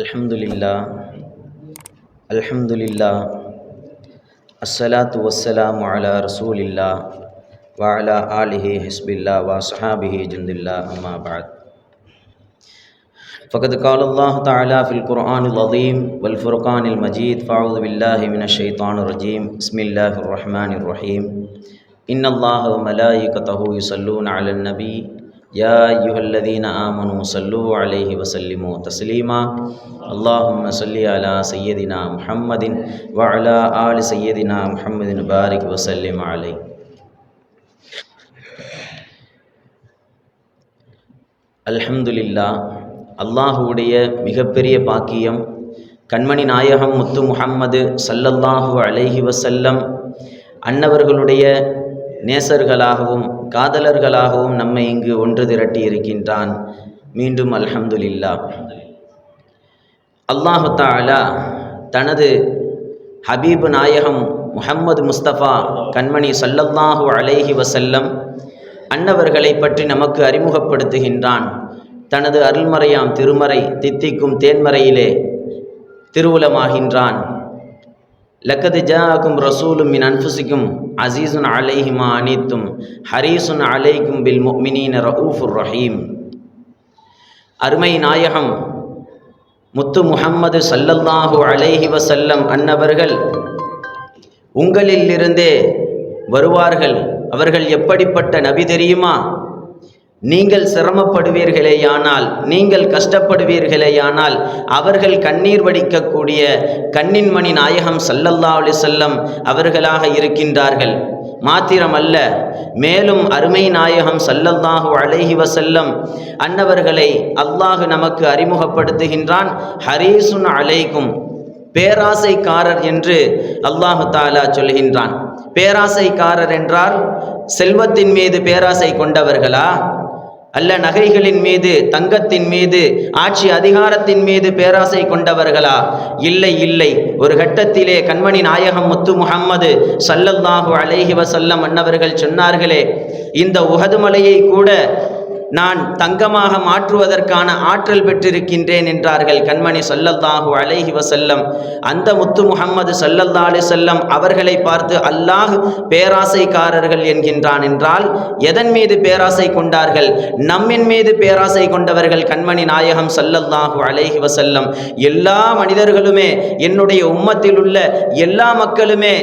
الحمد لله الحمد لله الصلاة والسلام على رسول الله وعلى آله حسب الله وأصحابه جند الله أما بعد فقد قال الله تعالى في القرآن العظيم والفرقان المجيد فأعوذ بالله من الشيطان الرجيم بسم الله الرحمن الرحيم إن الله وملائكته يصلون على النبي يا أيها الذين آمنوا صلوا عليه وسلموا تسليما اللهم صل على سيدنا محمد وعلى آل سيدنا محمد بارك وسلم عليه அல்ஹம்துலில்லா அல்லாஹுடைய மிகப்பெரிய பாக்கியம் கண்மணி நாயகம் முத்து முஹம்மது சல்லல்லாஹு அலைஹி வசல்லம் அன்னவர்களுடைய நேசர்களாகவும் காதலர்களாகவும் நம்மை இங்கு ஒன்று திரட்டி இருக்கின்றான். மீண்டும் அல்ஹம்துலில்லா அல்லாஹு தாலா தனது ஹபீபு நாயகம் முஹம்மது முஸ்தபா கண்மணி சல்லல்லாஹு அலைஹி வசல்லம் அன்னவர்களை பற்றி நமக்கு அறிமுகப்படுத்துகின்றான். தனது அருள்மறையாம் திருமறை தித்திக்கும் தேன்மறையிலே திருவுலமாகின்றான் லக்கது ஜாக்கும் ரசூலும் மின் அன்புசிக்கும் அசீசுன் அலைஹிமா அனித்தும் ஹரீசுன் அலைக்கும் பில் முக்மினீன ரவுஃபுர் ரஹீம் அருமை நாயகம் முத்து முஹம்மது சல்லல்லாஹு அலைஹி வசல்லம் அன்னவர்கள் உங்களிலிருந்தே வருவார்கள். அவர்கள் எப்படிப்பட்ட நபி தெரியுமா? நீங்கள் சிரமப்படுவீர்களேயானால் நீங்கள் கஷ்டப்படுவீர்களேயானால் அவர்கள் கண்ணீர் வடிக்கக்கூடிய கண்ணின் மணி நாயகம் சல்லல்லா அலி செல்லம் அவர்களாக இருக்கின்றார்கள். மாத்திரமல்ல மேலும் அருமை நாயகம் சல்லல்லாஹு அழகி வசல்லம் அன்னவர்களை அல்லாஹு நமக்கு அறிமுகப்படுத்துகின்றான். ஹரீசுன் அலைக்கும் பேராசைக்காரர் என்று அல்லாஹு தாலா சொல்கின்றான். பேராசைக்காரர் என்றால் செல்வத்தின் மீது பேராசை கொண்டவர்களா? அல்ல நகைகளின் மீது தங்கத்தின் மீது ஆட்சி அதிகாரத்தின் மீது பேராசை கொண்டவர்களா? இல்லை இல்லை. ஒரு கட்டத்திலே கண்மணி நாயகம் முத்து முகம்மது சல்லல்லாஹு அலேஹி வசல்லம் அன்னவர்கள் சொன்னார்களே இந்த உகது மலையை கூட நான் தங்கமாக மாற்றுவதற்கான ஆற்றல் பெற்றிருக்கின்றேன் என்றார்கள் கண்மணி சொல்லல்லாஹு அலைஹி வசல்லம் அந்த முத்து முகம்மது சல்லல்லா அலி செல்லம் அவர்களை பார்த்து அல்லாஹ் பேராசைக்காரர்கள் என்கின்றான் என்றால் எதன் மீது பேராசை கொண்டார்கள்? நம்மின் மீது பேராசை கொண்டவர்கள் கண்மணி நாயகம் சல்லல்லாஹு அலைஹி வசல்லம் எல்லா மனிதர்களுமே என்னுடைய உம்மத்தில் உள்ள எல்லா மக்களுமே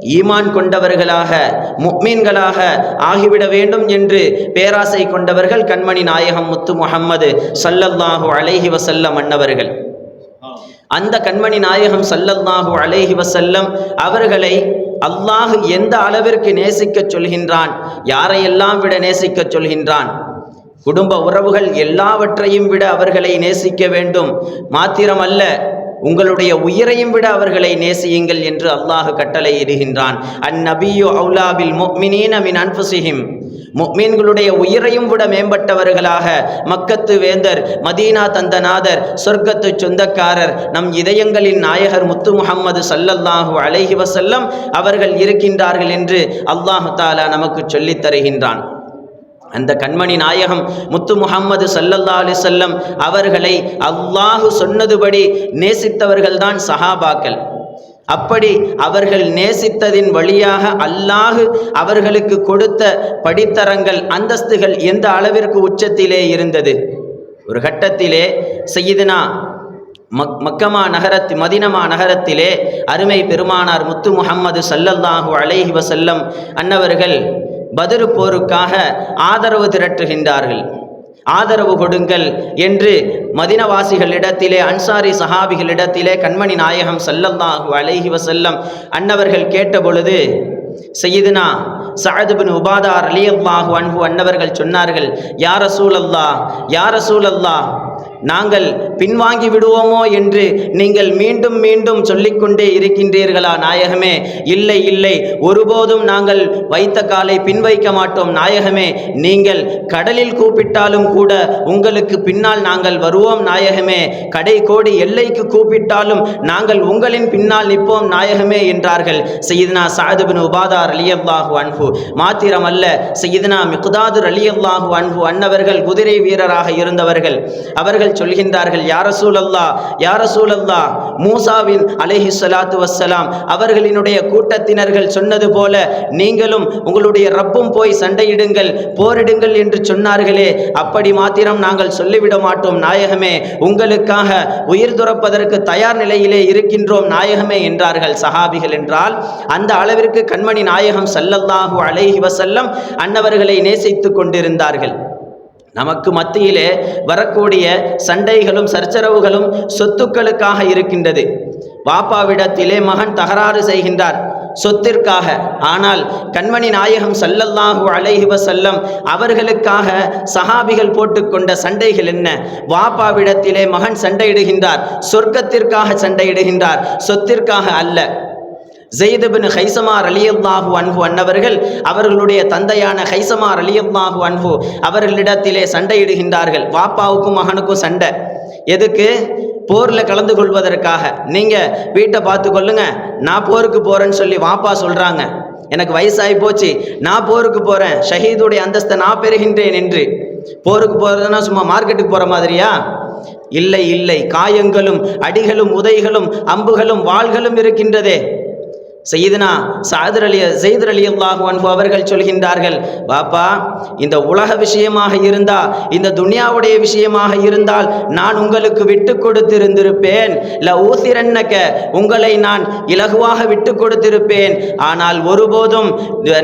ஈமான் கொண்டவர்களாக முக்மீன்களாக ஆகிவிட வேண்டும் என்று பேராசை கொண்டவர்கள் கண்மணி நாயகம் முத்து முகம்மது சல்லல்லாஹு அலைஹி வசல்லம் அன்னவர்கள். அந்த கண்மணி நாயகம் சல்லல்லாஹு அலைஹி வசல்லம் அவர்களை அல்லாஹ் எந்த அளவிற்கு நேசிக்கச் சொல்கின்றான் யாரையெல்லாம் விட நேசிக்கச் சொல்கின்றான்? குடும்ப உறவுகள் எல்லாவற்றையும் விட அவர்களை நேசிக்க வேண்டும். மாத்திரமல்ல உங்களுடைய உயிரையும் விட அவர்களை நேசியுங்கள் என்று அல்லாஹ் கட்டளை இடுகின்றான் அந்நபியு அவுலாபில் முக்மினீன மின் அன்புசிஹிம் முக்மீன்களுடைய உயிரையும் விட மேம்பட்டவர்களாக மக்கத்து வேந்தர் மதீனா தந்தநாதர் சொர்க்கத்து சொந்தக்காரர் நம் இதயங்களின் நாயகர் முத்து முகம்மது சல்லல்லாஹு அலைஹி வசல்லம் அவர்கள் இருக்கின்றார்கள் என்று அல்லாஹு தாலா நமக்கு சொல்லித் தருகின்றான். அந்த கண்மணி நாயகம் முத்து முகம்மது சல்லல்லா அலிசல்லம் அவர்களை அல்லாஹு சொன்னதுபடி நேசித்தவர்கள்தான் சஹாபாக்கள். அப்படி அவர்கள் நேசித்ததின் வழியாக அல்லாஹு அவர்களுக்கு கொடுத்த படித்தரங்கள் அந்தஸ்துகள் எந்த அளவிற்கு உச்சத்திலே இருந்தது? ஒரு கட்டத்திலே செய்யுதுனா மக் மக்கமா நகரத்து மதினமா நகரத்திலே அருமை பெருமானார் முத்து முகம்மது சல்லல்லாஹு அலைஹி வசல்லம் அன்னவர்கள் பதிரு போருக்காக ஆதரவு திரட்டுகின்றார்கள். ஆதரவு கொடுங்கள் என்று மதினவாசிகளிடத்திலே அன்சாரி சஹாபிகளிடத்திலே கண்மணி நாயகம் சல்லல்லாஹு அலைஹி வசல்லம் அன்னவர்கள் கேட்டபொழுது செய்யுதுனா சஅதுபின் உபாதார் அலி அல்லாஹு அன்பு அன்னவர்கள் சொன்னார்கள் யார சூழல்லா யார சூழல்லா நாங்கள் பின்வாங்கி விடுவோமோ என்று நீங்கள் மீண்டும் மீண்டும் சொல்லிக்கொண்டே இருக்கின்றீர்களா நாயகமே? இல்லை இல்லை. ஒருபோதும் நாங்கள் வைத்த காலை பின்வைக்க மாட்டோம் நாயகமே. நீங்கள் கடலில் கூப்பிட்டாலும் கூட உங்களுக்கு பின்னால் நாங்கள் வருவோம் நாயகமே. கடை கோடி எல்லைக்கு கூப்பிட்டாலும் நாங்கள் உங்களின் பின்னால் நிற்போம் நாயகமே என்றார்கள் செய்தனா சாதுபின் உபாதார் அலியல்லாஹு அன்பு மாத்திரமல்ல செய்தனா மிகுதாது அலியல்லாஹு அன்பு அன்னவர்கள் குதிரை வீரராக இருந்தவர்கள். அவர்கள் அவர்கள் சொல்கின்றார்கள் யார சூழல்லா யார சூழல்லா மூசாவின் அலைஹி சலாத்து வஸ்ஸலாம் அவர்களினுடைய கூட்டத்தினர்கள் சொன்னது போல நீங்களும் உங்களுடைய ரப்பும் போய் சண்டையிடுங்கள் போரிடுங்கள் என்று சொன்னார்களே. அப்படி மாத்திரம் நாங்கள் சொல்லிவிட மாட்டோம் நாயகமே. உங்களுக்காக உயிர் துறப்பதற்கு தயார் நிலையிலே இருக்கின்றோம் நாயகமே என்றார்கள் சஹாபிகள் என்றால் அந்த அளவிற்கு கண்மணி நாயகம் சல்லல்லாஹு அலைஹி வசல்லம் அன்னவர்களை நேசித்துக் கொண்டிருந்தார்கள். நமக்கு மத்தியிலே வரக்கூடிய சண்டைகளும் சர்ச்சரவுகளும் சொத்துக்களுக்காக இருக்கின்றது. பாப்பாவிடத்திலே மகன் தகராறு செய்கின்றார் சொத்திற்காக. ஆனால் கண்மணி நாயகம் சல்லல்லாஹு அலைஹி செல்லம் அவர்களுக்காக சஹாபிகள் போட்டுக்கொண்ட சண்டைகள் என்ன? வாப்பாவிடத்திலே மகன் சண்டையிடுகின்றார் சொர்க்கத்திற்காக சண்டையிடுகின்றார் சொத்திற்காக அல்ல. ஜெயிதபின் ஹைசமார் அலியல்லாஹு அன்பு அன்னவர்கள் அவர்களுடைய தந்தையான ஹைசமார் அலியல்லாஹு அன்பு அவர்களிடத்திலே சண்டையிடுகின்றார்கள். வாப்பாவுக்கும் மகனுக்கும் சண்டை. எதுக்கு? போரில் கலந்து கொள்வதற்காக. நீங்கள் வீட்டை பார்த்து கொள்ளுங்க. நான் போருக்கு போகிறேன்னு சொல்லி வாப்பா சொல்கிறாங்க எனக்கு வயசாகி போச்சு. நான் போருக்கு போகிறேன் ஷஹீதுடைய அந்தஸ்தை நான் பெறுகின்றேன் என்று. போருக்கு போகிறதுனா சும்மா மார்க்கெட்டுக்கு போகிற மாதிரியா? இல்லை இல்லை. காயங்களும் அடிகளும் உதைகளும் அம்புகளும் வாள்களும் இருக்கின்றதே. செய்தனா சாதர் அலி செய்தர் அலி அல்லாஹு அன்பு அவர்கள் சொல்கின்றார்கள் பாப்பா இந்த உலக விஷயமாக இருந்தா இந்த துனியாவுடைய விஷயமாக இருந்தால் நான் உங்களுக்கு விட்டு கொடுத்திருந்திருப்பேன். ல ஊசிரன்னக்க உங்களை நான் இலகுவாக விட்டு கொடுத்திருப்பேன். ஆனால் ஒருபோதும்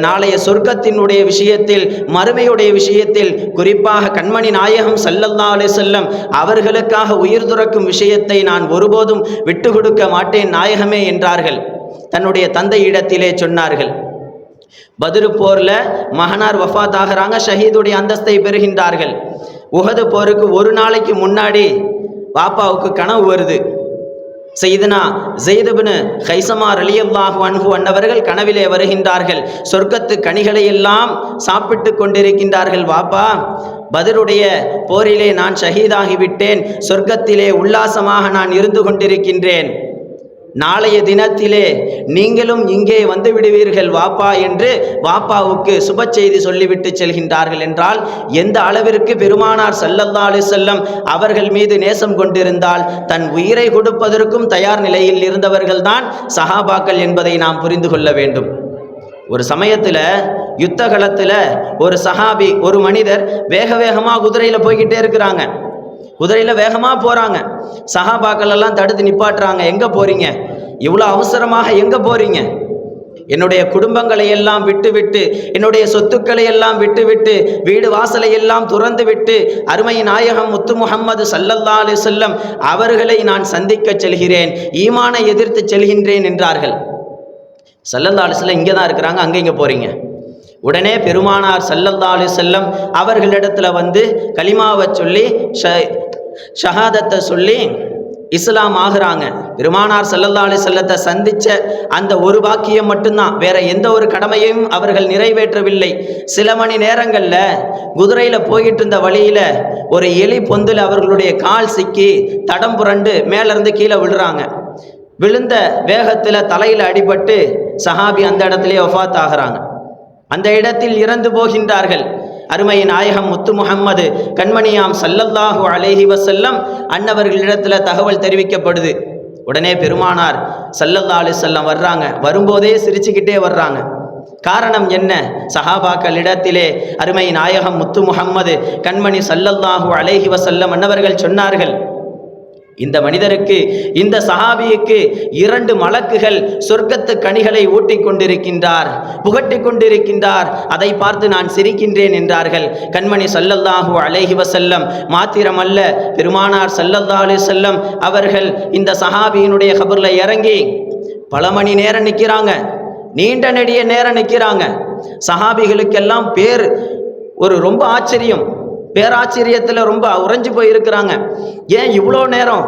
நாளைய சொர்க்கத்தினுடைய விஷயத்தில் மறுமையுடைய விஷயத்தில் குறிப்பாக கண்மணி நாயகம் சல்லல்லா அலே செல்லம் அவர்களுக்காக உயிர் துறக்கும் விஷயத்தை நான் ஒருபோதும் விட்டு கொடுக்க மாட்டேன் நாயகமே என்றார்கள். தன்னுடைய தந்தை இடத்திலே சொன்னார்கள். பதுரு போர்ல மகனார் வஃத் ஆகிறாங்க ஷஹீதுடைய அந்தஸ்தை பெறுகின்றார்கள். உகது போருக்கு ஒரு நாளைக்கு முன்னாடி பாப்பாவுக்கு கனவு வருது. செய்தனா ஜெய்தபின் ஹைசமா அலியல்லாஹு அன்ஹு அன்னவர்கள் கனவிலே வருகின்றார்கள். சொர்க்கத்து கனிகளை எல்லாம் சாப்பிட்டு கொண்டிருக்கின்றார்கள். வாப்பா பதிலுடைய போரிலே நான் ஷஹீதாகிவிட்டேன். சொர்க்கத்திலே உல்லாசமாக நான் இருந்து கொண்டிருக்கின்றேன். நாளைய தினத்திலே நீங்களும் இங்கே வந்து விடுவீர்கள் வாப்பா என்று வாப்பாவுக்கு சுப செய்தி சொல்லிவிட்டு செல்கின்றார்கள் என்றால் எந்த அளவிற்கு பெருமானார் சல்லல்லா அலிசல்லம் அவர்கள் மீது நேசம் கொண்டிருந்தால் தன் உயிரை கொடுப்பதற்கும் தயார் நிலையில் இருந்தவர்கள்தான் சஹாபாக்கள் என்பதை நாம் புரிந்து கொள்ள வேண்டும். ஒரு சமயத்தில் யுத்த களத்தில் ஒரு சஹாபி ஒரு மனிதர் வேக வேகமாக குதிரையில் போய்கிட்டே இருக்கிறாங்க. குதிரையில் வேகமாக போகிறாங்க சஹாபாக்கள் எல்லாம் தடுத்து நிப்பாட்டுறாங்க. எங்கே போகிறீங்க இவ்வளோ அவசரமாக எங்கே போகிறீங்க என்னுடைய குடும்பங்களை எல்லாம் விட்டுவிட்டு என்னுடைய சொத்துக்களை எல்லாம் விட்டுவிட்டு வீடு வாசலை எல்லாம் துறந்து விட்டு அருமை நாயகம் முத்து முகம்மது சல்லல்லா அலி சொல்லம் அவர்களை நான் சந்திக்க செல்கிறேன். ஈமானை எதிர்த்து செல்கின்றேன் என்றார்கள். சல்லல்லா அலிஸ்லம் இங்கே தான் இருக்கிறாங்க அங்கே இங்கே போகிறீங்க உடனே பெருமானார் சல்லல்லா அலி செல்லம் அவர்களிடத்துல வந்து கலிமாவை சொல்லி ஷ ஷஹாதத்தை சொல்லி இஸ்லாம் ஆகுறாங்க. பெருமானார் சல்லல்லா அலி செல்லத்தை சந்தித்த அந்த ஒரு பாக்கியம் மட்டும்தான். வேற எந்த ஒரு கடமையும் அவர்கள் நிறைவேற்றவில்லை. சில மணி நேரங்களில் குதிரையில் போயிட்டு இருந்த வழியில் ஒரு எலி பொந்தில் அவர்களுடைய கால் சிக்கி தடம் புரண்டு மேலேருந்து கீழே விழுறாங்க. விழுந்த வேகத்தில் தலையில் அடிபட்டு சஹாபி அந்த இடத்துலயே ஒஃபாத் ஆகிறாங்க. அந்த இடத்தில் இறந்து போகின்றார்கள். அருமை நாயகம் முத்து முகம்மது கண்மணியாம் சல்லல்லாஹு அலேஹி வசல்லம் அன்னவர்களிடத்தில் தகவல் தெரிவிக்கப்படுது. உடனே பெருமானார் சல்லல்லா அலி செல்லம் வர்றாங்க. வரும்போதே சிரிச்சுக்கிட்டே வர்றாங்க. காரணம் என்ன? சஹாபாக்கள் இடத்திலே அருமை நாயகம் முத்து முகம்மது கண்மணி சல்லல்லாஹு அலேஹி வசல்லம் அன்னவர்கள் சொன்னார்கள். இந்த மனிதருக்கு இந்த சஹாபியுக்கு இரண்டு மலக்குகள் சொர்க்கத்து கனிகளை ஊட்டிக் கொண்டிருக்கின்றார் புகட்டிக் கொண்டிருக்கின்றார். அதை பார்த்து நான் சிரிக்கின்றேன் என்றார்கள். கண்மணி சல்லல்லாஹு அலேஹி வசல்லம் மாத்திரமல்ல பெருமானார் சல்லல்லா அலி செல்லம் அவர்கள் இந்த சஹாபியினுடைய கபர்ல இறங்கி பல மணி நேரம் நிற்கிறாங்க நீண்ட நெடிய நேரம் நிற்கிறாங்க சஹாபிகளுக்கெல்லாம் பேர் ஒரு ரொம்ப ஆச்சரியம். பேராச்சரியத்தில் ரொம்ப உறைஞ்சு போயிருக்கிறாங்க. ஏன் இவ்வளோ நேரம்?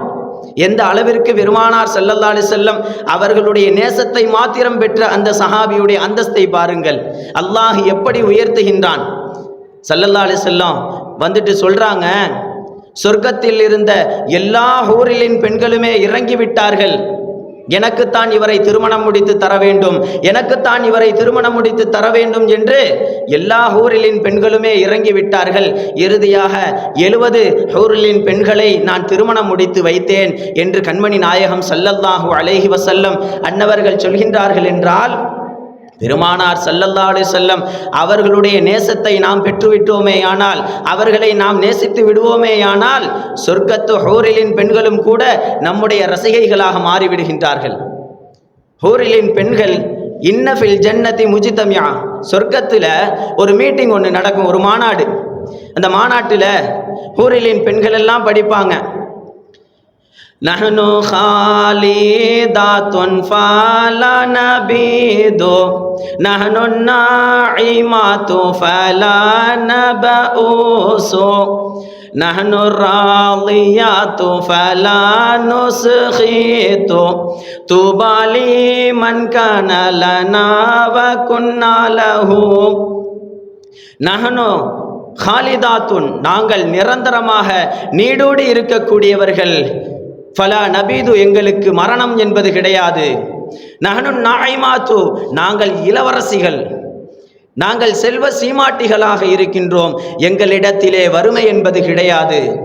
எந்த அளவிற்கு பெருமானார் செல்லல்லா செல்லம் அவர்களுடைய நேசத்தை மாத்திரம் பெற்ற அந்த சஹாபியுடைய அந்தஸ்தை பாருங்கள். அல்லாஹ் எப்படி உயர்த்துகின்றான்? சல்லல்லா செல்லம் வந்துட்டு சொல்றாங்க சொர்க்கத்தில் இருந்த எல்லா ஊரிலின் பெண்களுமே இறங்கி விட்டார்கள் எனக்குத்தான் இவரை திருமணம் முடித்து தர வேண்டும். எனக்குத்தான் இவரை திருமணம் முடித்து தர வேண்டும் என்று எல்லா ஹூரிலின் பெண்களுமே இறங்கி விட்டார்கள். இறுதியாக எழுபது ஹூரிலின் பெண்களை நான் திருமணம் முடித்து வைத்தேன் என்று கண்மணி நாயகம் சல்லல்லாஹு அலைஹி வசல்லம் அன்னவர்கள் சொல்கின்றார்கள் என்றால் பெருமானார் சல்லல்லா செல்லம் அவர்களுடைய நேசத்தை நாம் பெற்றுவிட்டோமே ஆனால் அவர்களை நாம் நேசித்து விடுவோமே ஆனால் சொர்க்கத்து ஹோரிலின் பெண்களும் கூட நம்முடைய ரசிகைகளாக மாறிவிடுகின்றார்கள். ஹோரிலின் பெண்கள் இன்னஃபில் ஜன்னதி முஜிதம்யா. சொர்க்கத்தில் ஒரு மீட்டிங் ஒன்று நடக்கும் ஒரு மாநாடு. அந்த மாநாட்டில் ஹூரிலின் பெண்கள் எல்லாம் படிப்பாங்க. نحن خالدات فلا نبيد نحن الناعمات فلا نبؤوس نحن الراضيات فلا نسخيت طوبى لمن كان لنا وكنا له நகனோ ஹாலிதாத்துன் நாங்கள் நிரந்தரமாக நீடோடி இருக்கக்கூடியவர்கள் ஃபலா நபீது எங்களுக்கு மரணம் என்பது கிடையாது. நகனு நாய்மாத்து நாங்கள் இளவரசிகள். நாங்கள் செல்வ சீமாட்டிகளாக இருக்கின்றோம். எங்களிடத்திலே வறுமை என்பது கிடையாது.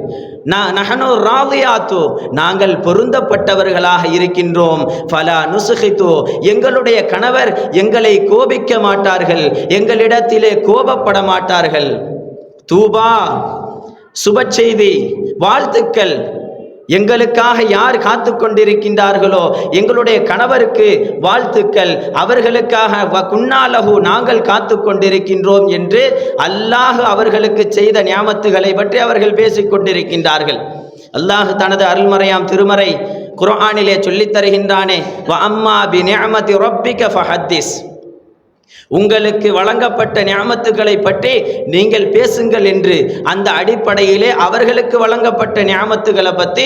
நகனு ராவியாத்து நாங்கள் பொருந்தப்பட்டவர்களாக இருக்கின்றோம். ஃபலா நுசுகித்து எங்களுடைய கணவர் எங்களை கோபிக்க மாட்டார்கள். எங்களிடத்திலே கோபப்பட மாட்டார்கள். தூபா சுப செய்தி வாழ்த்துக்கள். எங்களுக்காக யார் காத்து கொண்டிருக்கின்றார்களோ எங்களுடைய கணவருக்கு வாழ்த்துக்கள் அவர்களுக்காக குன்னாலகு நாங்கள் காத்து கொண்டிருக்கின்றோம் என்று அல்லாஹ் அவர்களுக்கு செய்த ஞாபத்துகளை பற்றி அவர்கள் பேசிக் கொண்டிருக்கின்றார்கள் அல்லாஹ் தனது அருள்மறையாம் திருமறை குரானிலே சொல்லித் தருகின்றானே அம்மா பி நியமதி ரப்பிக ஃபஹத்திஸ். உங்களுக்கு வழங்கப்பட்ட ஞாமத்துக்களை பற்றி நீங்கள் பேசுங்கள் என்று அந்த அடிப்படையிலே அவர்களுக்கு வழங்கப்பட்ட ஞாமத்துக்களை பற்றி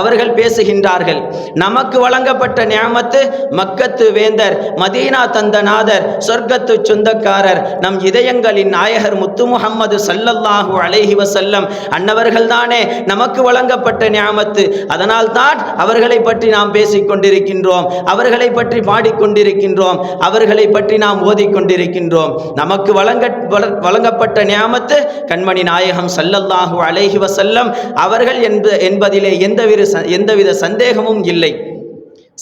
அவர்கள் பேசுகின்றார்கள். நமக்கு வழங்கப்பட்ட ஞாமத்து மக்கத்து வேந்தர் மதீனா தந்தநாதர் சொர்க்கத்து சொந்தக்காரர் நம் இதயங்களின் நாயகர் முத்து முகம்மது சல்லல்லாஹு அலைஹி வசல்லம் அன்னவர்கள் தானே நமக்கு வழங்கப்பட்ட ஞாமத்து அதனால் தான் அவர்களை பற்றி நாம் பேசிக் கொண்டிருக்கின்றோம் அவர்களை பற்றி பாடிக்கொண்டிருக்கின்றோம். அவர்களை பற்றி நாம் ஓதிக்கொண்டிருக்கின்றோம் நமக்கு வழங்க வழங்கப்பட்ட நியாமத்து கண்மணி நாயகம் சல்லல்லாஹு அலைஹி வசல்லம் அவர்கள் என்ப என்பதிலே எந்தவித எந்தவித சந்தேகமும் இல்லை.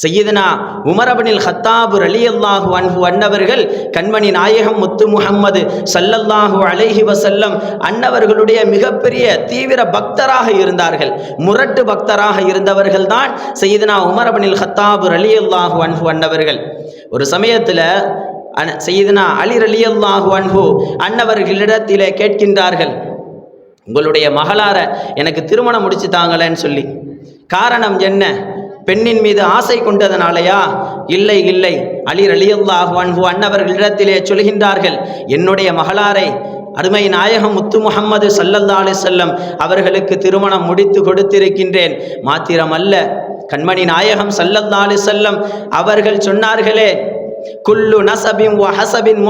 சையீதனா உமரபனில் ஹத்தாபு ரலியல்லாஹு அன்பு அன்னவர்கள் கண்மணி நாயகம் முத்து முகம்மது சல்லல்லாஹு அலைஹி வசல்லம் அன்னவர்களுடைய மிகப்பெரிய தீவிர பக்தராக இருந்தார்கள். முரட்டு பக்தராக இருந்தவர்கள் தான் சையீதனா உமரபனில் ஹத்தாபு ரலியல்லாஹு அன்பு அன்னவர்கள். ஒரு சமயத்தில் செய்தனா அலி அலி அல்லாஹு அன்பு அன்னவர்களிடத்திலே கேட்கின்றார்கள் உங்களுடைய மகளார எனக்கு திருமணம் முடிச்சு தாங்களேன்னு சொல்லி. காரணம் என்ன? பெண்ணின் மீது ஆசை கொண்டதனாலயா? இல்லை இல்லை. அலி ரலியல்லாஹு அன்பு அன்னவர்களிடத்திலே சொல்கின்றார்கள் என்னுடைய மகளாரை அருமை நாயகம் முத்து முகம்மது சல்லல்லா அலி செல்லம் அவர்களுக்கு திருமணம் முடித்து கொடுத்திருக்கின்றேன். மாத்திரமல்ல கண்மணி நாயகம் சல்லல்லா அலி செல்லம் அவர்கள் சொன்னார்களே குல்லு நசபின் வ ஹசபின்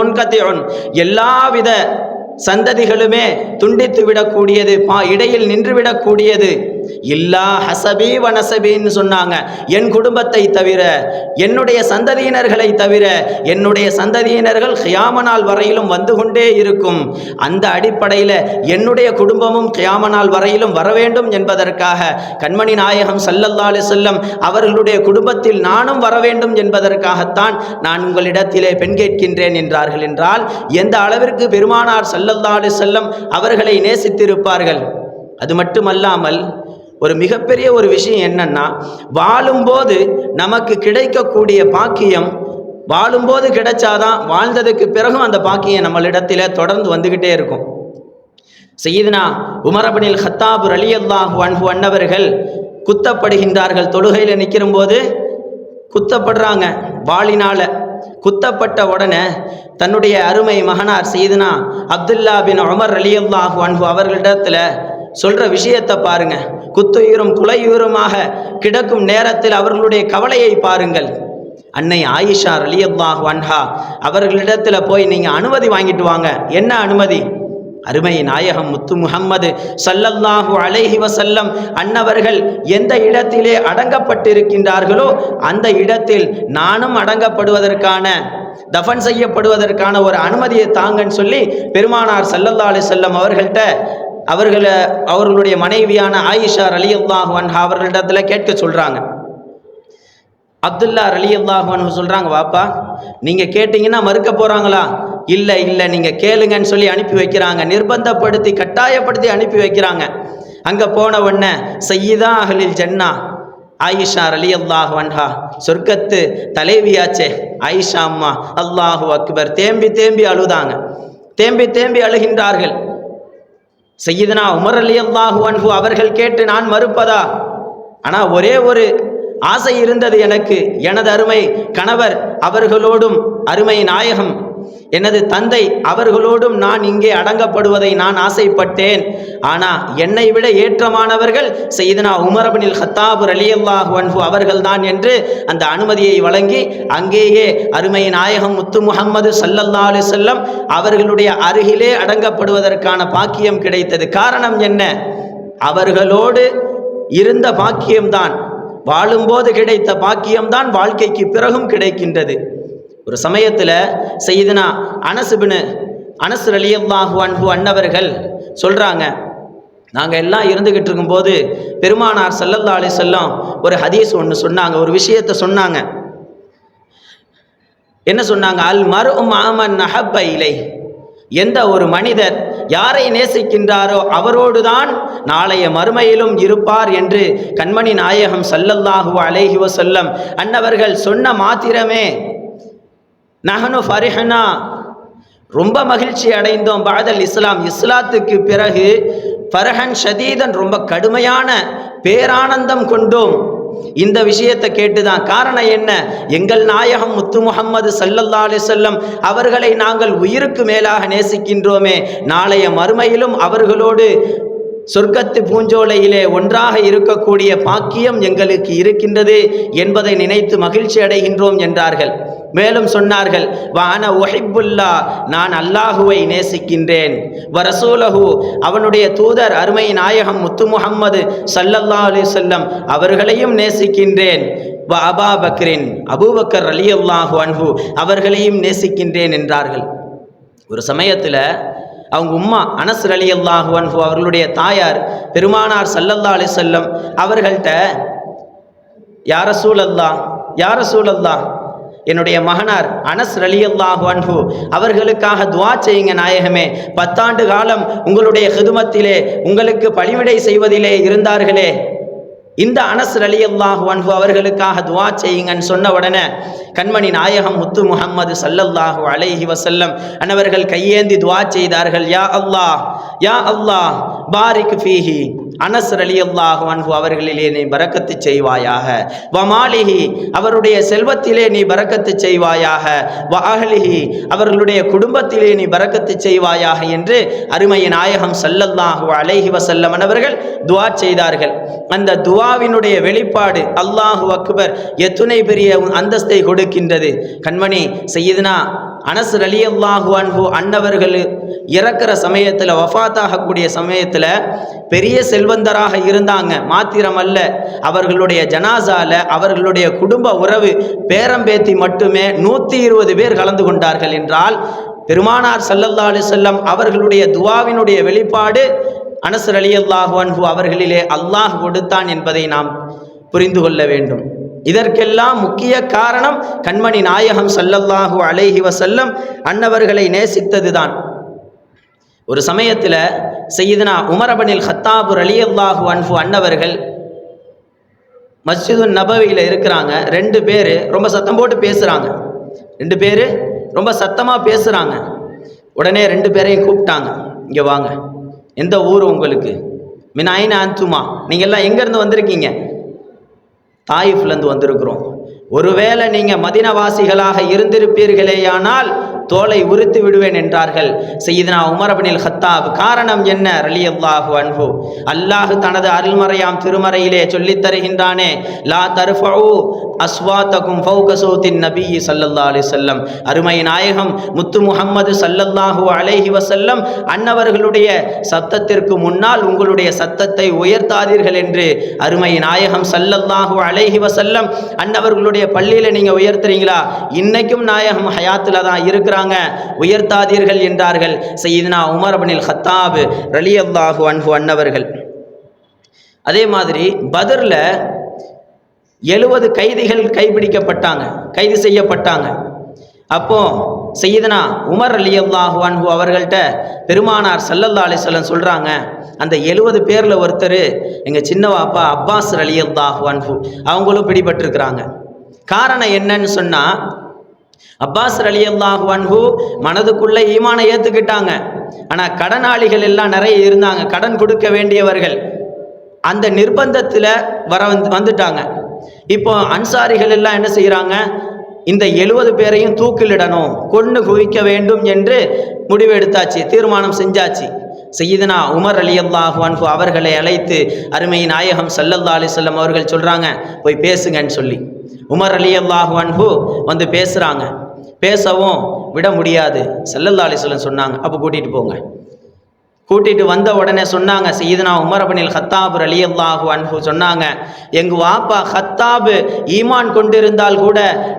எல்லாவித சந்ததிகளுமே துண்டித்து விடக்கூடியது பா இடையில் நின்று விடக்கூடியது இல்லா ஹசபி வனசபின்னு சொன்னாங்க. என் குடும்பத்தை தவிர என்னுடைய சந்ததியினர்களை தவிர என்னுடைய சந்ததியினர்கள் கியாமனால் வரையிலும் வந்து கொண்டே இருக்கும். அந்த அடிப்படையில் என்னுடைய குடும்பமும் கியாமனால் வரையிலும் வர வேண்டும் என்பதற்காக கண்மணி நாயகம் சல்லல்லா அலி செல்லம் அவர்களுடைய குடும்பத்தில் நானும் வர வேண்டும் என்பதற்காகத்தான் நான் உங்களிடத்திலே பெண் கேட்கின்றேன் என்றார்கள் என்றால் எந்த அளவிற்கு பெருமானார் சல்லல்லா அலி செல்லம் அவர்களை நேசித்திருப்பார்கள்? அது மட்டுமல்லாமல் ஒரு மிகப்பெரிய ஒரு விஷயம் என்னன்னா வாழும்போது நமக்கு கிடைக்கக்கூடிய பாக்கியம் வாழும்போது கிடைச்சாதான் வாழ்ந்ததுக்கு பிறகும் அந்த பாக்கியம் நம்மளிடத்திலே தொடர்ந்து வந்துக்கிட்டே இருக்கும். செய்யுதுனா உமரபனில் ஹத்தாபு ரலியல்லாஹு அன்பு அன்னவர்கள் குத்தப்படுகின்றார்கள். தொழுகையில் நிற்கிறம்போது குத்தப்படுறாங்க. வாளினால குத்தப்பட்ட உடனே தன்னுடைய அருமை மகனார் செய்துனா அப்துல்லா பின் உமர் ரலியல்லாஹு அன்பு அவர்களிடத்துல சொல்ற விஷயத்தை பாருங்க. குத்துயிரும் குலையுயருமாக கிடக்கும் நேரத்தில் அவர்களுடைய கவலையை பாருங்கள். அன்னை ஆயிஷா ரலியல்லாஹு வன்ஹா அவர்களிடத்துல போய் நீங்க அனுமதி வாங்கிட்டு வாங்க. என்ன அனுமதி? அருமை நாயகம் முத்து முகம்மது சல்லல்லாஹு அலைஹி வசல்லம் அன்னவர்கள் எந்த இடத்திலே அடங்கப்பட்டிருக்கின்றார்களோ அந்த இடத்தில் நானும் அடங்கப்படுவதற்கான தஃபன் செய்யப்படுவதற்கான ஒரு அனுமதியை தாங்கன்னு சொல்லி பெருமானார் சல்லல்லா அலி செல்லம் அவர்கள்ட்ட அவர்களை அவர்களுடைய மனைவியான ஆயிஷா அலி அல்லாஹு அவர்களிடத்தில் அவர்களிடத்துல கேட்க சொல்றாங்க. அப்துல்லா அலி அல்லாஹு சொல்றாங்க வாப்பா நீங்க கேட்டீங்கன்னா மறுக்க போறாங்களா? இல்லை இல்லை நீங்க கேளுங்கன்னு சொல்லி அனுப்பி வைக்கிறாங்க. நிர்பந்தப்படுத்தி கட்டாயப்படுத்தி அனுப்பி வைக்கிறாங்க. அங்க போன உடனே சையீதா அகலில் ஜன்னா. ஆயிஷா அலி அல்லாஹ் வன்ஹா சொர்க்கத்து தலைவியாச்சே ஆயிஷா அம்மா அல்லாஹு அக்பர். தேம்பி தேம்பி அழுதாங்க. தேம்பி தேம்பி அழுகின்றார்கள். சையீதனா உமர் அலி அல்லாஹு அன்ஹு அவர்கள் கேட்டு நான் மறுப்பதா? ஆனா ஒரே ஒரு ஆசை இருந்தது எனக்கு. எனது அருமை கணவர் அவர்களோடும் அருமை நாயகம் எனது தந்தை அவர்களோடும் நான் இங்கே அடங்கப்படுவதை நான் ஆசைப்பட்டேன். ஆனா என்னை விட ஏற்றமானவர்கள் செய்தனா உமரபனில் ஹத்தாபு அலியல்லாஹு அன்ஹு அவர்கள்தான் என்று அந்த அனுமதியை வழங்கி அங்கேயே அருமை நாயகம் முத்து முகம்மது சல்லல்லா அலி செல்லம் அவர்களுடைய அருகிலே அடங்கப்படுவதற்கான பாக்கியம் கிடைத்தது. காரணம் என்ன? அவர்களோடு இருந்த பாக்கியம்தான். வாழும்போது கிடைத்த பாக்கியம்தான் வாழ்க்கைக்கு பிறகும் கிடைக்கின்றது. ஒரு சமயத்தில் செய்தனா அனசுபின் அனசு அலியல்லாஹு அன்பு அன்னவர்கள் சொல்கிறாங்க நாங்கள் எல்லாம் இருந்துக்கிட்டு இருக்கும்போது பெருமானார் சல்லல்லா அலி செல்லம் ஒரு ஹதீஸ் ஒன்று சொன்னாங்க ஒரு விஷயத்தை சொன்னாங்க. என்ன சொன்னாங்க? அல் மரு மாமன் நஹப்ப இலை எந்த ஒரு மனிதர் யாரை நேசிக்கின்றாரோ அவரோடுதான் நாளைய மறுமையிலும் இருப்பார் என்று கண்மணி நாயகம் சல்லல்லாஹு அலேஹி வசல்லம் அன்னவர்கள் சொன்ன மாத்திரமே நஹனு ஃபரிஹனா. ரொம்ப மகிழ்ச்சி அடைந்தோம் பாதல் இஸ்லாம். இஸ்லாத்துக்கு பிறகு ஃபரஹன் ஷதீதன் ரொம்ப கடுமையான பேரானந்தம் கொண்டோம். இந்த விஷயத்தை கேட்டுதான். காரணம் என்ன? எங்கள் நாயகம் முத்து முகம்மது சல்லல்லா அலிசல்லம் அவர்களை நாங்கள் உயிருக்கு மேலாக நேசிக்கின்றோமே. நாளைய மறுமையிலும் அவர்களோடு சொர்க்கத்து பூஞ்சோலையிலே ஒன்றாக இருக்கக்கூடிய பாக்கியம் எங்களுக்கு இருக்கின்றது என்பதை நினைத்து மகிழ்ச்சி அடைகின்றோம் என்றார்கள். மேலும் சொன்னார்கள் வான ஒஹிபுல்லா நான் அல்லாஹுவை நேசிக்கின்றேன். வரசூலஹு அவனுடைய தூதர் அருமை நாயகம் முத்து முகம்மது சல்லல்லா அலி சொல்லம் அவர்களையும் நேசிக்கின்றேன். வ அபா பக்ரின் அபூபக்கர் அலி அல்லாஹு அன்ஹு அவர்களையும் நேசிக்கின்றேன் என்றார்கள். ஒரு சமயத்தில் அவங்க உம்மா அனஸ் அலி அல்லாஹு அன்ஹு அவர்களுடைய தாயார் பெருமானார் சல்லல்லா அலி சொல்லம் அவர்கள்ட்ட யார சூழல்லா யார சூழல்லா என்னுடைய மகனார் அனஸ் ரலியல்லாஹு அன்ஹு அவர்களுக்காக துவா செய்யுங்க நாயகமே. பத்தாண்டு காலம் உங்களுடைய ஹிதுமத்திலே உங்களுக்கு பணிவிடை செய்வதிலே இருந்தார்களே. இந்த அனஸ் அலி அல்லாஹு அன்பு அவர்களுக்காக துவா செய்யுங்கன்னு சொன்ன உடனே கண்மணி நாயகம் முத்து முகம்மது சல்லல்லாஹு அலைஹி வசல்லம் அன்னவர்கள் கையேந்தி துவா செய்தார்கள் யா அல்லாஹ் யா அல்லாஹ் பாரிக் ஃபீஹி அனஸ் அலி அல்லாஹு அவர்களிலே நீ பறக்கத்து செய்வாயாக. வமாலிஹி அவருடைய செல்வத்திலே நீ பறக்கத்து செய்வாயாக. வ அவர்களுடைய குடும்பத்திலே நீ பறக்கத்து செய்வாயாக என்று அருமை நாயகம் சல்லல்லாஹு அலைஹி வசல்லமன் அவர்கள் துவா செய்தார்கள். அந்த துவாவினுடைய வெளிப்பாடு அல்லாஹு அக்பர் எத்துணை பெரிய அந்தஸ்தை கொடுக்கின்றது. கண்மணி செய்யுதுனா அனஸ் அலி அல்லாஹு அன்பு அன்னவர்கள் இறக்குற சமயத்தில் வஃபாத்தாகக்கூடிய சமயத்தில் பெரிய செல்வந்தராக இருந்தாங்க. மாத்திரமல்ல அவர்களுடைய ஜனாசால அவர்களுடைய குடும்ப உறவு பேரம்பேத்தி மட்டுமே நூற்றி இருபது பேர் கலந்து கொண்டார்கள் என்றால் பெருமானார் சல்லல்லா அலி செல்லம் அவர்களுடைய துவாவினுடைய வெளிப்பாடு அனசர் அலி அல்லாஹு அன்ஹு அவர்களிலே அல்லாஹ் கொடுத்தான் என்பதை நாம் புரிந்து கொள்ள வேண்டும். இதற்கெல்லாம் முக்கிய காரணம் கண்மணி நாயகம் சல்லல்லாஹு அலைஹி வசல்லம் அன்னவர்களை நேசித்ததுதான். ஒரு சமயத்தில் செய்யதுனா உமரபனில் ஹத்தாபுர் அலி அல்லாஹு அன்ஹு அன்னவர்கள் மஸ்ஜிது நபவியில் இருக்கிறாங்க. ரெண்டு பேர் ரொம்ப சத்தம் போட்டு பேசுகிறாங்க ரெண்டு பேர் ரொம்ப சத்தமாக பேசுகிறாங்க உடனே ரெண்டு பேரையும் கூப்பிட்டாங்க. இங்கே வாங்க. எந்த ஊர் உங்களுக்கு? மினாயின் ஆந்துமா நீங்கள் எல்லாம் எங்கேருந்து வந்திருக்கீங்க? தாயிஃப்லேருந்து வந்திருக்கிறோம். ஒருவேளை நீங்கள் மதினவாசிகளாக இருந்திருப்பீர்களேயானால் தோலை உரித்து விடுவேன் என்றார்கள். செய்தனா உமர் அபினில் ஹத்தாப் காரணம் என்ன? ரலியல்லாஹு அன்பு அல்லாஹ் தனது அருள்மறையாம் திருமறையிலே சொல்லித் தருகின்றானே லா தர்ஃபஉ அஸ்வாத்தகும் ஃபௌக நபி சல்லல்லா அலி வஸல்லம். அருமை நாயகம் முத்து முகம்மது சல்லல்லாஹு அலைஹி வசல்லம் அன்னவர்களுடைய சத்தத்திற்கு முன்னால் உங்களுடைய சத்தத்தை உயர்த்தாதீர்கள் என்று அருமை நாயகம் சல்லல்லாஹு அலைஹி வசல்லம் அன்னவர்களுடைய பள்ளியில நீங்க உயர்த்துறீங்களா? இன்னைக்கும் நாயகம் ஹயாத்தில் தான் இருக்கிறாங்க உயர்த்தாதீர்கள் என்றார்கள். சையீதுனா உமர் அபனில் ஹத்தாபு ரலி அல்லாஹு அன்ஹு அன்னவர்கள். அதே மாதிரி பதர்ல எழுபது கைதிகள் கைப்பிடிக்கப்பட்டாங்க கைது செய்யப்பட்டாங்க. அப்போ செய்யுதுனா உமர் அலி அல்லாஹு அன்ஹு அவர்கள்ட்ட பெருமானார் சல்லல்லா அலிசல்லன் சொல்கிறாங்க அந்த எழுபது பேரில் ஒருத்தர் எங்கள் சின்னவாப்பா அப்பாஸ் அலி அல்லாஹு அன்ஹு அவங்களும் பிடிபட்டிருக்கிறாங்க. காரணம் என்னன்னு சொன்னால் அப்பாஸ் அலி அல்லாஹு அன்ஹு மனதுக்குள்ளே ஈமானை ஏத்துக்கிட்டாங்க. ஆனா கடனாளிகள் எல்லாம் நிறைய இருந்தாங்க. கடன் கொடுக்க வேண்டியவர்கள். அந்த நிர்பந்தத்துல வர வந்துட்டாங்க. இப்போ அன்சாரிகள் எல்லாம் என்ன செய்யறாங்க இந்த எழுபது பேரையும் தூக்கிலிடணும். கொண்டு குவிக்க வேண்டும் என்று முடிவு எடுத்தாச்சு தீர்மானம் செஞ்சாச்சு. செய்யுதுனா உமர் அலி அல்லாஹு அவர்களை அழைத்து அருமை நாயகம் சல்லல்லா அலிசல்லம் அவர்கள் சொல்கிறாங்க போய் பேசுங்கன்னு சொல்லி. உமர் அலி அல்லாஹு அன்பு வந்து பேசுகிறாங்க பேசவும் விட முடியாது. சல்லல்லா அலிஸ்லம் சொன்னாங்க. அப்போ கூட்டிகிட்டு போங்க. கூட்டிட்டு வந்த உடனே சொன்னாங்க சீதனா உமரபனில் ஹத்தாபு அலி அல்லாஹு அன்பு சொன்னாங்க. எங்க வாப்பா ஹத்தாபு ஈமான் கொண்டிருந்தால் கூட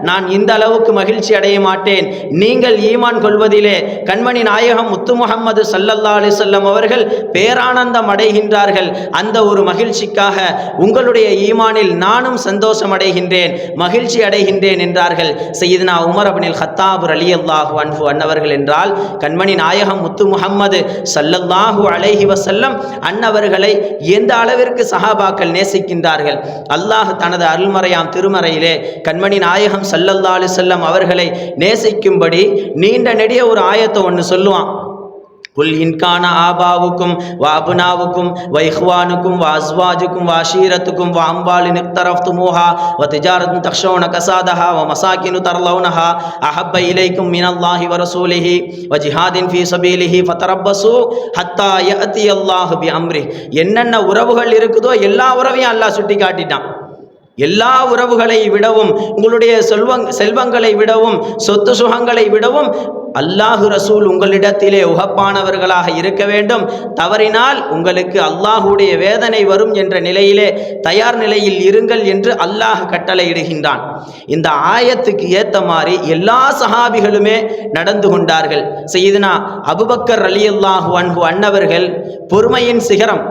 நான் இந்த அளவுக்கு மகிழ்ச்சி அடைய மாட்டேன். நீங்கள் ஈமான் கொள்வதிலே கண்மணி நாயகம் முத்து முகம்மது சல்லல்லா அலிசல்லம் அவர்கள் பேரானந்தம் அடைகின்றார்கள். அந்த ஒரு மகிழ்ச்சிக்காக உங்களுடைய ஈமானில் நானும் சந்தோஷம் அடைகின்றேன் மகிழ்ச்சி அடைகின்றேன் என்றார்கள். சையீதுனா உமரபனில் ஹத்தாபு அலி அல்லாஹு அன்பு அன்னவர்கள் என்றால் கண்மணி நாயகம் முத்து முகம்மது சல்லல்லாஹு அலைஹி வசல்லம் அன்னவர்களை எந்த அளவிற்கு சஹாபாக்கள் நேசிக்கின்றார்கள்? அல்லாஹ் தனது அருள்மறையாம் திருமறையிலே கண்மணி நாயகம் சல்லல்லா அலிசல்லம் அவர்களை நேசிக்கும்படி நீண்ட நெடிய ஒரு ஆயத்தை ஒன்று சொல்லுவான். குல் இன்கான ஆபாவுக்கும் வாபுனாவுக்கும் வைஹ்வானுக்கும் வாஸ்வாஜுக்கும் வாஷீரத்துக்கும் வாம்பாலின் இக்தரஃப்துமூஹா வ திஜாரத்தும் தக்ஷோன கசாதஹா வ மசாக்கினு தர்லவுனஹா அஹப்ப இலைக்கும் மினல்லாஹி வ ரசூலிஹி வ ஜிஹாதின் ஃபீ சபீலிஹி ஃபதரப்பசு ஹத்தா யஅதி அல்லாஹ் பி அம்ரி என்னென்ன உறவுகள் இருக்குதோ எல்லா உறவையும் அல்லாஹ் சுட்டி காட்டிட்டான் எல்லா உறவுகளை விடவும் உங்களுடைய செல்வங் செல்வங்களை விடவும் சொத்து சுகங்களை விடவும் அல்லாஹு ரசூல் உங்களிடத்திலே உகப்பானவர்களாக இருக்க வேண்டும். தவறினால் உங்களுக்கு அல்லாஹுடைய வேதனை வரும் என்ற நிலையிலே தயார் நிலையில் இருங்கள் என்று அல்லாஹ் கட்டளையிடுகின்றான். இந்த ஆயத்துக்கு ஏத்த மாதிரி எல்லா சஹாபிகளுமே நடந்து கொண்டார்கள். செய்தனா அபுபக்கர் அலி அல்லாஹு அன்ஹு அன்னவர்கள் பொறுமையின் சிகரம்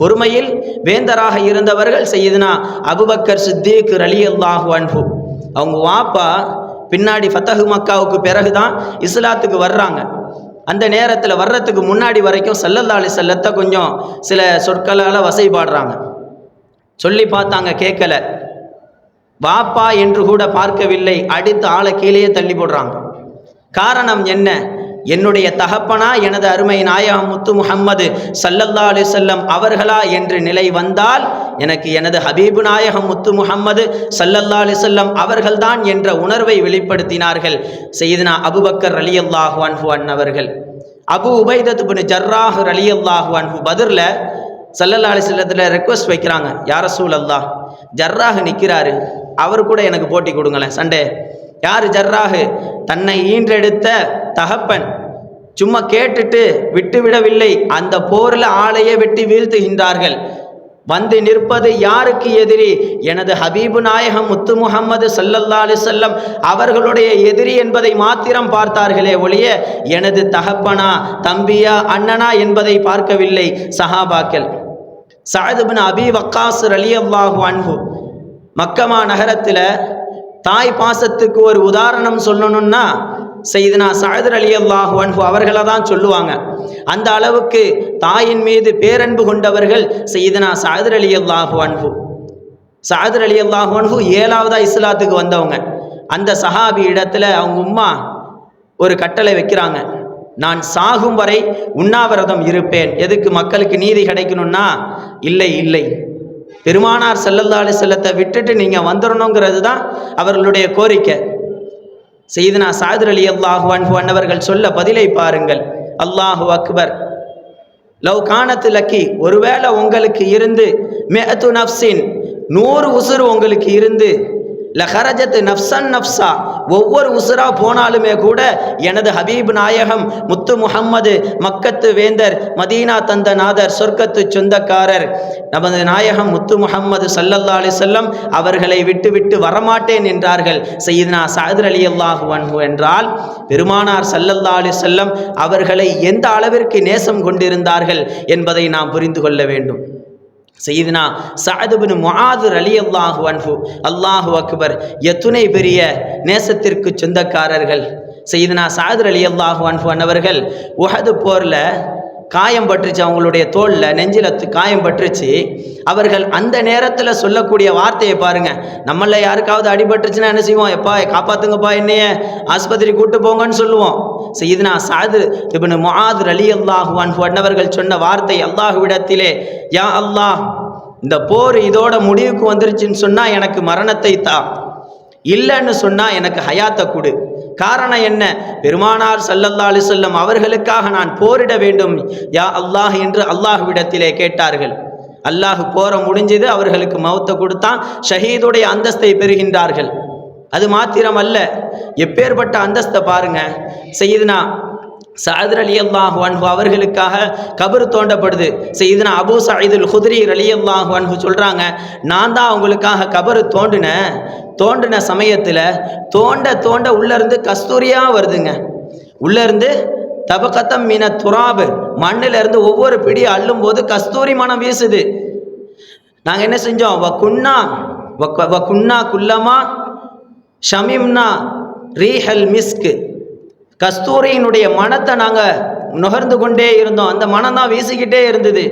பொறுமையில் வேந்தராக இருந்தவர்கள் செய்யுதுனா அபுபக்கர் சித்தீக் அலி அல்லாஹு அன்பு அவங்க வாப்பா பின்னாடி ஃபத்தஹு மக்காவுக்கு பிறகுதான் இஸ்லாத்துக்கு வர்றாங்க. அந்த நேரத்தில் வர்றதுக்கு முன்னாடி வரைக்கும் சல்லல்லா அலி செல்லத்தை கொஞ்சம் சில சொற்களால் வசைபாடுறாங்க. சொல்லி பார்த்தாங்க கேட்கல. வாப்பா என்று கூட பார்க்கவில்லை. அடித்து ஆளை கீழேயே தள்ளி போடுறாங்க. காரணம் என்ன? என்னுடைய தகப்பனா எனது அருமை நாயகம் முத்து முஹம்மது சல்லல்லா அலி செல்லம் அவர்களா என்று நிலை வந்தால் எனக்கு எனது ஹபீபு நாயகம் முத்து முஹம்மது சல்லல்லா அலி செல்லம் அவர்கள்தான் என்ற உணர்வை வெளிப்படுத்தினார்கள். செய்தனா அபுபக்கர் அலி அல்லாஹு அன்ஹு அன்னவர்கள். அபு உபைதத்து பின் ஜர்ராஹ் அலி அல்லாஹு அன்ஹு பதிரில் சல்லல்லா அலி செல்லத்தில் ரெக்வஸ்ட் வைக்கிறாங்க யார சூழல் தான் ஜர்ராஹ் நிற்கிறாரு அவர் கூட எனக்கு போட்டி கொடுங்களேன் சண்டே. யார் ஜர்ராஹு? தன்னை ஈன்றெடுத்த தகப்பன். சும்மா கேட்டுட்டு விட்டுவிடவில்லை அந்த போரில் ஆளையே வெட்டி வீழ்த்துகின்றார்கள். வந்து நிற்பது யாருக்கு எதிரி? எனது ஹபீபு நாயகம் முத்து முகம்மது சல்லல்லா அலிசல்லம் அவர்களுடைய எதிரி என்பதை மாத்திரம் பார்த்தார்களே ஒழிய எனது தகப்பனா தம்பியா அண்ணனா என்பதை பார்க்கவில்லை. சஹாபாக்கள் சாயதுபின் அபி வக்காஸ் அலி அல்லாஹு அன்பு மக்கமா நகரத்தில் தாய் பாசத்துக்கு ஒரு உதாரணம் சொல்லணும்னா செய்தனா சாயதர் அலி அல்லாஹு அன்பு அவர்களை தான் சொல்லுவாங்க. அந்த அளவுக்கு தாயின் மீது பேரன்பு கொண்டவர்கள் செய்தனா சாயதர் அலி அல்லாஹு அன்பு சாயதர் அலி அல்லாஹு அன்பு ஏழாவதா இஸ்லாத்துக்கு வந்தவங்க. அந்த சஹாபி இடத்துல அவங்க உம்மா ஒரு கட்டளை வைக்கிறாங்க. நான் சாகும் வரை உண்ணாவிரதம் இருப்பேன். எதுக்கு மக்களுக்கு நீதி கிடைக்கணும்னா இல்லை இல்லை. பெருமானார் செல்லல்லா அலி செல்லத்தை விட்டுட்டு நீங்கள் வந்துடணுங்கிறது தான் அவர்களுடைய கோரிக்கை. செய்தனா சாதிர் அலி அல்லாஹு அன்பு அன்னவர்கள் சொல்ல பதிலை பாருங்கள். அல்லாஹு அக்பர். லவ் காணத்து லக்கி ஒருவேளை உங்களுக்கு இருந்து மெஹத்து நப்சின் நூறு உசுறு உங்களுக்கு இருந்து லஹரஜத் நப்சன் நப்சா ஒவ்வொரு உசுரா போனாலுமே கூட எனது ஹபீப் நாயகம் முத்து முஹம்மது மக்கத்து வேந்தர் மதீனா தந்த நாதர் சொர்க்கத்து சொந்தக்காரர். நமது நாயகம் முத்து முகம்மது சல்லல்லா அலி செல்லம் அவர்களை விட்டு விட்டு வரமாட்டேன் என்றார்கள். சையீத்னா சாதர் அலி அல்லாஹு என்றால் பெருமானார் சல்லல்லா அலி செல்லம் அவர்களை எந்த அளவிற்கு நேசம் கொண்டிருந்தார்கள் என்பதை நாம் புரிந்து கொள்ள வேண்டும். செய்தினா சாதுபின் முஆது அலி அல்லாஹு அன்பு அல்லாஹு அக்பர். எத்துணை பெரிய நேசத்திற்கு சொந்தக்காரர்கள். செய்தினா சாதுர் அலி அல்லாஹு அன்பு அன்னவர்கள். உஹது போரில் காயம் பட்டுருச்சு அவங்களுடைய தோளில் நெஞ்சில காயம் பட்டுருச்சு. அவர்கள் அந்த நேரத்தில் சொல்லக்கூடிய வார்த்தையை பாருங்க. நம்மள யாருக்காவது அடிபட்டுருச்சுன்னா என்ன செய்வோம்? எப்பா காப்பாத்துங்கப்பா என்னைய. ஆஸ்பத்திரி கூட்டு போங்கன்னு சொல்லுவோம். செய்யுதுனா சாது இப்னு முஆத் அலி அல்லாஹுவான் அன்ஹு அன்னவர்கள் சொன்ன வார்த்தை அல்லாஹுவிடத்திலே யா அல்லாஹ் இந்த போர் இதோட முடிவுக்கு வந்துருச்சுன்னு சொன்னா எனக்கு மரணத்தை தா. இல்லைன்னு சொன்னா எனக்கு ஹயாத்தை கொடு. காரணம் என்ன? பெருமானார் சல்லல்லா அலிசல்லம் அவர்களுக்காக நான் போரிட வேண்டும். யா அல்லாஹ் என்று அல்லாஹ்விடத்திலே கேட்டார்கள். அல்லாஹ் போற முடிஞ்சது அவர்களுக்கு மௌத்தை கொடுத்தான். ஷஹீதுடைய அந்தஸ்தை பெறுகின்றார்கள். அது மாத்திரம் அல்ல எப்பேற்பட்ட அந்தஸ்தை பாருங்க. செய்யுதுனா சாதர் அலி அல்லாஹ் அன்ஹு அவர்களுக்காக கபர் தோண்டப்படுது. செய்தனா அபு சயீதுல் ஹுதிரி அலி அல்லாஹ் அன்ஹு சொல்றாங்க நான் தான் அவங்களுக்காக கபர் தோண்டினேன். தோண்டின சமயத்தில் தோண்ட தோண்ட உள்ள இருந்து கஸ்தூரியா வருதுங்க. உள்ள இருந்து தபகத்தம் மீன துராபு மண்ணில இருந்து ஒவ்வொரு பிடி அள்ளும் போது கஸ்தூரி மனம் வீசுது. நாங்கள் என்ன செஞ்சோம்? வ குன்னா வ குன்னா குல்லமா ஷமிம்னா ரீஹல் மிஸ்கு கஸ்தூரியினுடைய மனத்தை நாங்கள் நுகர்ந்து கொண்டே இருந்தோம். அந்த மனம் தான் வீசிக்கிட்டே இருந்தது.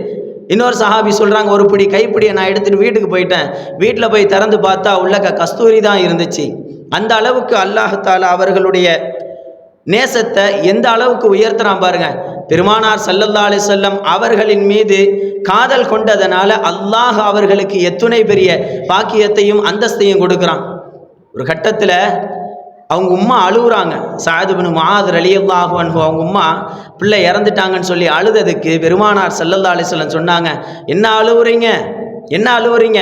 இன்னொரு சஹாபி சொல்கிறாங்க ஒரு பிடி கைப்பிடியை நான் எடுத்துகிட்டு வீட்டுக்கு போயிட்டேன். வீட்டில் போய் திறந்து பார்த்தா உள்ளக்க கஸ்தூரி தான் இருந்துச்சு. அந்த அளவுக்கு அல்லாஹால அவர்களுடைய நேசத்தை எந்த அளவுக்கு உயர்த்துறான் பாருங்க. பெருமானார் சல்லல்லா அலி சொல்லம் அவர்களின் மீது காதல் கொண்டதனால அல்லாஹ் அவர்களுக்கு எத்துணை பெரிய பாக்கியத்தையும் அந்தஸ்தையும் கொடுக்குறான். ஒரு கட்டத்தில் அவங்க உம்மா அழுகுறாங்க சாயதுபின் மாதர் அலியல்லாஹு அன்பு அவங்க உம்மா பிள்ளை இறந்துட்டாங்கன்னு சொல்லி அழுததுக்கு பெருமானார் செல்லல்லா அலிஸ்வலம் சொன்னாங்க. என்ன அழுவுறீங்க? என்ன அழுவுறீங்க?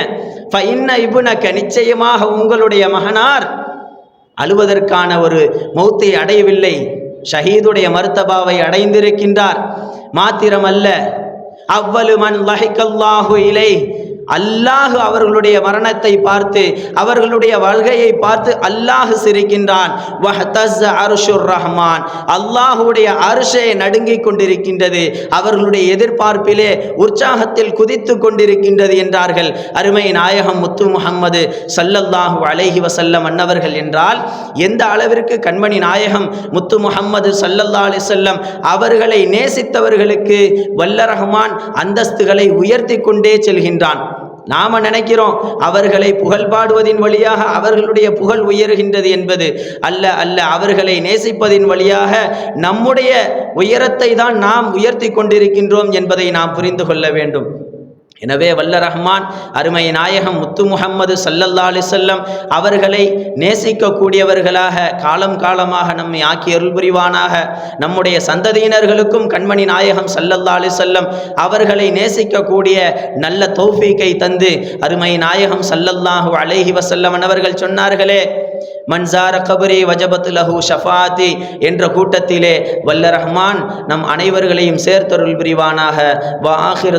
ஃப இன்ன இபுனக்க நிச்சயமாக உங்களுடைய மகனார் அழுவதற்கான ஒரு மௌத்தை அடையவில்லை. ஷஹீதுடைய மருத்தபாவை அடைந்திருக்கின்றார். மாத்திரமல்ல. அவ்வளு மன் லஹிக்கல்லாஹு இலை அல்லாஹ் அவர்களுடைய மரணத்தை பார்த்து அவர்களுடைய வருகையை பார்த்து அல்லாஹ் சிரிக்கின்றான். ரஹ்மான். அல்லாஹுடைய அருஷை நடுங்கிக் கொண்டிருக்கின்றது. அவர்களுடைய எதிர்பார்ப்பிலே உற்சாகத்தில் குதித்து கொண்டிருக்கின்றது என்றார்கள். அருமை நாயகம் முத்து முஹம்மது சல்லல்லாஹு அலைஹி வசல்லம் அன்னவர்கள் என்றால் எந்த அளவிற்கு கண்மணி நாயகம் முத்து முஹம்மது சல்லல்லா அலி செல்லம் அவர்களை நேசித்தவர்களுக்கு வல்ல ரஹ்மான் அந்தஸ்துகளை உயர்த்தி கொண்டே செல்கின்றான். நாம நினைக்கிறோம் அவர்களை புகழ் பாடுவதின் வழியாக அவர்களுடைய புகழ் உயர்கின்றது என்பது அல்ல அல்ல அவர்களை நேசிப்பதின் வழியாக நம்முடைய உயரத்தை தான் நாம் உயர்த்தி கொண்டிருக்கின்றோம் என்பதை நாம் புரிந்து கொள்ள வேண்டும். எனவே வல்ல ரஹ்மான் அருமை நாயகம் முத்து முகம்மது சல்லல்லா அலிசல்லம் அவர்களை நேசிக்கக்கூடியவர்களாக காலம் காலமாக நம்மை ஆக்கி அருள் புரிவானாக. நம்முடைய சந்ததியினர்களுக்கும் கண்மணி நாயகம் சல்லல்லா அலிசல்லம் அவர்களை நேசிக்கக்கூடிய நல்ல தௌஃபீக்கை தந்து அருமை நாயகம் சல்லல்லாஹு அலைஹி வசல்லம் அவர்கள் சொன்னார்களே மன்சார கபரி வஜபத் லஹு ஷஃபாத்தி என்ற கூட்டத்திலே வல்ல ரஹ்மான் நம் அனைவர்களையும் சேர்த்தருள் புரிவானாக. வா ஆஹிர்